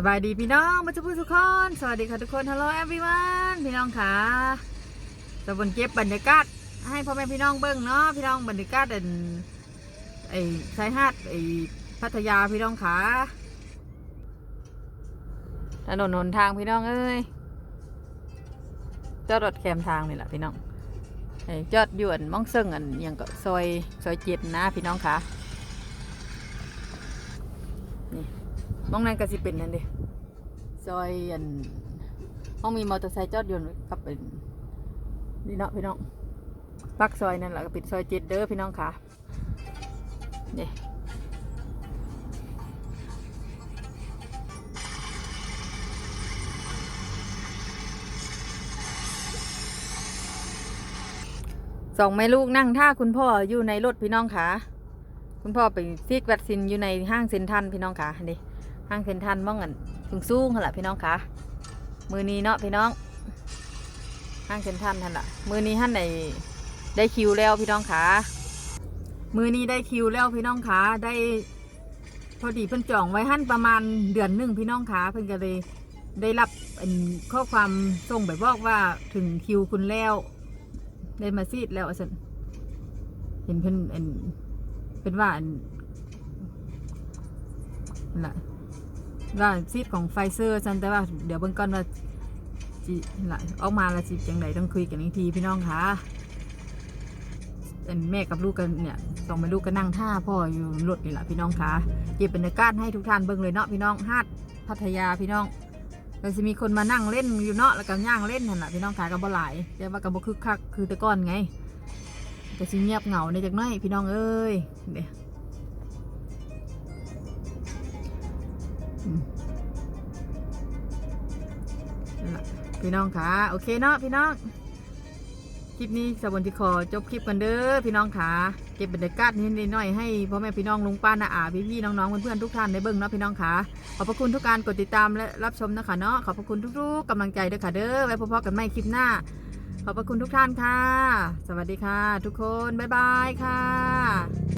สบายดีพี่น้องมาจะพูดทุกคน สวัสดีค่ะทุกคน Hello everyone พี่น้องค่ะตะบนเก็บบรรยากาศให้พ่อแม่พี่น้องเบิ้งเนาะพี่น้องบรรยากาศเด่นไอ้ชายหาดไอ้พัทยาพี่น้องค่ะถนนหนทางพี่น้องเอ้ยจอดรถแคมทางนี่แหละพี่น้องไอ้จอดยวนมองเซิงอันยังก็ซอยซอยเจ็ดนะพี่น้องค่ะ มองนั้นก็สิเป็นนั่นเดิซอยอันห้องมีมอเตอร์ไซค์จอดยนต์กับเป็นนี่เนาะพี่น้องปักซอยนั่นแหละก็ปิดซอยเจ็ดเด้อพี่น้องค่ะนี่สองแม่ลูกนั่งท่าคุณพ่ออยู่ในรถพี่น้องค่ะ คุณพ่อไปซีกวัคซีนอยู่ในห้างเซ็นทรัลพี่น้องค่ะนี่ ห้างเซนทรัลมองกันสูงสูงๆหั่นละพี่น้องคะมือนี้เนาะพี่น้องห้างเซนทรัลท่านละมือนี้ท่านได้ได้คิวแล้วพี่น้องคะมือนี้ได้คิวแล้วพี่น้องคะได้พอดีเพิ่นจองไว้หั่นประมาณเดือนหนึ่งพี่น้องคะเพิ่นก็เลยได้รับข้อความส่งไปบอกว่าถึงคิวคุณแล้ว ได้มาซีดแล้วสันเห็นเพิ่นอันเป็นว่าอันนั่นล่ะ ว่าซีดของไฟเซอร์ซันแต่ว่าเดี๋ยวเบิ่งก่อนว่าจินั่นล่ะออกมาล้วสิจังไดต้องคุยกันอีกทีพี่น้องค่ะอันแม่กับลูกกันเนี่ยสองแม่ลูกก็นั่งท่าพ่ออยู่รถนี่แหละพี่น้องค่ะเก็บบรรยากาศให้ทุกท่านเบิ่งเลยเนาะพี่น้องหาดพัทยาพี่น้องก็จะมีคนมานั่งเล่นอยู่เนาะแล้วก็ย่างเล่นนั่นแหละพี่น้องค่ะก็บ่หลายแต่ว่าก็บ่คึกคักคือต่ก่อนไงก็สิเงียบเหงาในจักน่อยพี่น้องเอ้ยเดี๋ยว พี่น้องค่ะ โอเคเนาะพี่น้อง คลิปนี้สวัสดีขอจบคลิปกันเด้อพี่น้องค่ะเก็บบรรยากาศนิดหน่อยให้พ่อแม่พี่น้องลุงป้าน้าอาพี่พี่ๆน้องๆเพื่อนๆทุกท่านได้เบิ่งเนาะพี่น้องค่ะขอบพระคุณทุกการกดติดตามและรับชมนะคะเนาะขอบพระคุณทุกๆกำลังใจด้วยค่ะเด้อไว้พบกันใหม่คลิปหน้า ขอบพระคุณทุกท่านค่ะ สวัสดีค่ะ ทุกคนบ๊ายบายค่ะ